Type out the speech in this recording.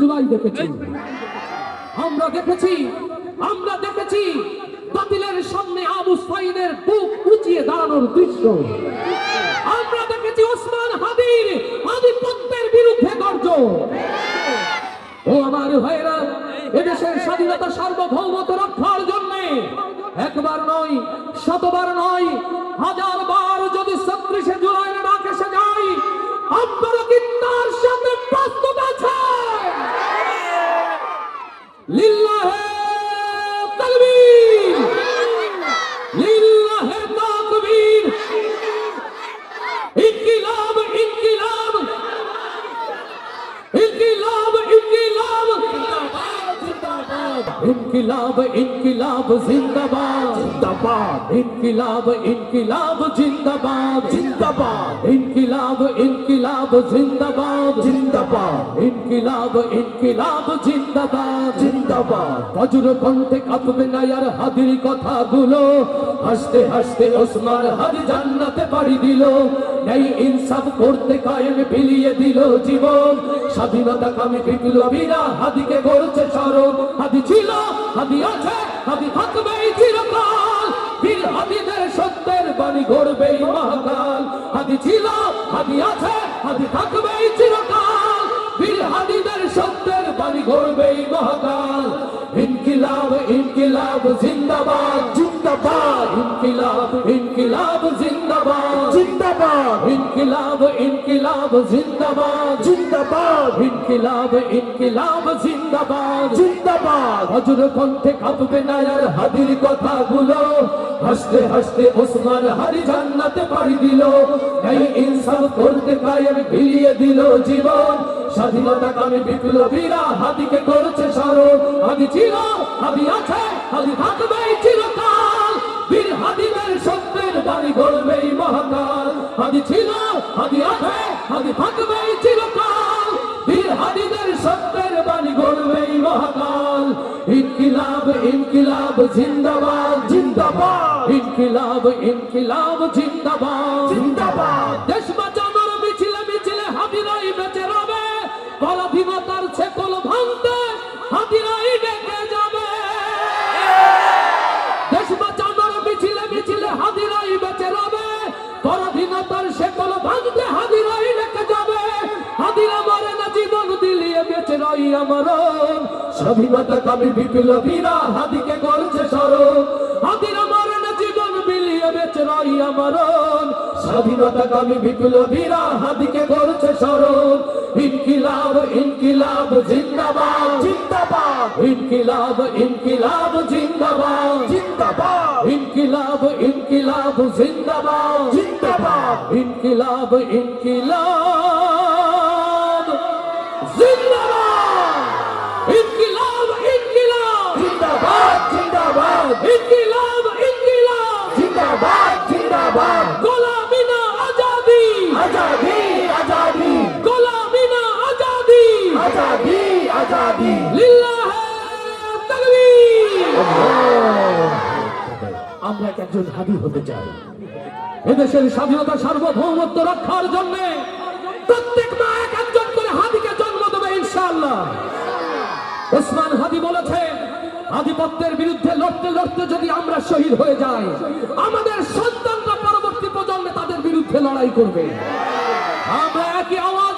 জুলাই দেখেছি। আমরা দেখেছি আমরা দেখেছি বাতিলের সামনে আবু সাইদের বুক উঁচিয়ে দাঁড়ানোর দৃশ্য। আমরা দেখেছি ওসমান হাদির আধিপত্যের বিরুদ্ধে গর্জন। ও আমার ভাইরা, এদেশের স্বাধীনতা সার্বভৌমত্ব রক্ষার জন্য একবার নয়, শতবার নয়, হাজার ইনকিলাব ইনকিলাব জিন্দাবাদ। জিন্দাবাদ। ইনকিলাব ইনকিলাব জিন্দাবাদ। জিন্দাবাদ। ইনকিলাব ইনকিলাব জিন্দাবাদ। জিন্দাবাদ। ইনকিলাব ইনকিলাব জিন্দাবাদ। জিন্দাবাদ। বজ্র কণ্ঠে কাঁপবে না আর হাদির কথাগুলো। হাসতে হাসতে ওসমান হাদি জান্নাতে পাড়ি দিল। এই ইনসাফ করতে কায়েম বিলিয়ে দিল জীবন। স্বাধীনতা কামী বিপ্লবীরা হাদিকে করছে হাদি ছিল, হাদি আছে, হাদি থাকবে চিরকাল। বীর হাদিদের সত্যের বাণী এই মহাকাল। ইনকিলাব ইনকিলাব, জিন্দাবাদ জিন্দাবাদ, ইনকিলাব ইনকিলাব, জিন্দাবাদ। জিন্দাবাদ। ইনকিলাব ইনকিলাব জিন্দাবাদ। জিন্দাবাদ। ইনকিলাব ইনকিলাব জিন্দাবাদ। জিন্দাবাদ। হজর কণ্ঠে কাঁপবে না আর হাদির কথাগুলো। হাসতে হাসতে ওসমান হারি জান্নাতে পাড়ি দিল। এই ইনসাফ করতে কায়েম বিলিয়ে দিল জীবন। স্বাধীনতা কামী বিপ্লবীরা হাদিকে করছে স্মরণ। হাদি ছিল হাদি আছে থাকবে চিরকাল। হাদি ছিল হাদি আছে হাদি থাকবে চিরকাল। বীর হাদিদের সত্যের বাণী গড়বে এই মহাকাল। ইনকিলাব ইনকিলাব জিন্দাবাদ। জিন্দাবাদ। ইনকিলাব ইনকিলাব জিন্দাবাদ। বেঁচে রই আমার স্বাধীনতা কামী বিপ্লবীরা হাদিকে করছে স্মরণ। হাদিরা মরে না জীবন বিলিয়ে বেঁচে রই আমার স্বাধীনতা কামী বিপ্লবীরা হাদিকে করছে স্মরণ। ইনকিলাব ইনকিলাব জিন্দাবাদ। জিন্দাবাদ। ইনকিলাব ইনকিলাব জিন্দাবাদ। জিন্দাবাদ। ইনকিলাব ইনকিলাব জিন্দাবাদ। জিন্দাবাদ। ইনকিলাব ইনকিলাব জিন্দাবাদ। আজাদি আমরা এক একজন হাদি হতে চাই। এদেশের স্বাধীনতা সার্বভৌমত্ব রক্ষার জন্য প্রত্যেক মা এক একজন করে হাদিকে জন্ম দেবে ইনশাআল্লাহ। ওসমান হাদি বলেছে আধিপত্যের বিরুদ্ধে লড়তে লড়তে যদি আমরা শহীদ হয়ে যাই আমাদের সন্তানরা পরবর্তী প্রজন্মে তাদের বিরুদ্ধে লড়াই করবে। আমরা একই আওয়াজ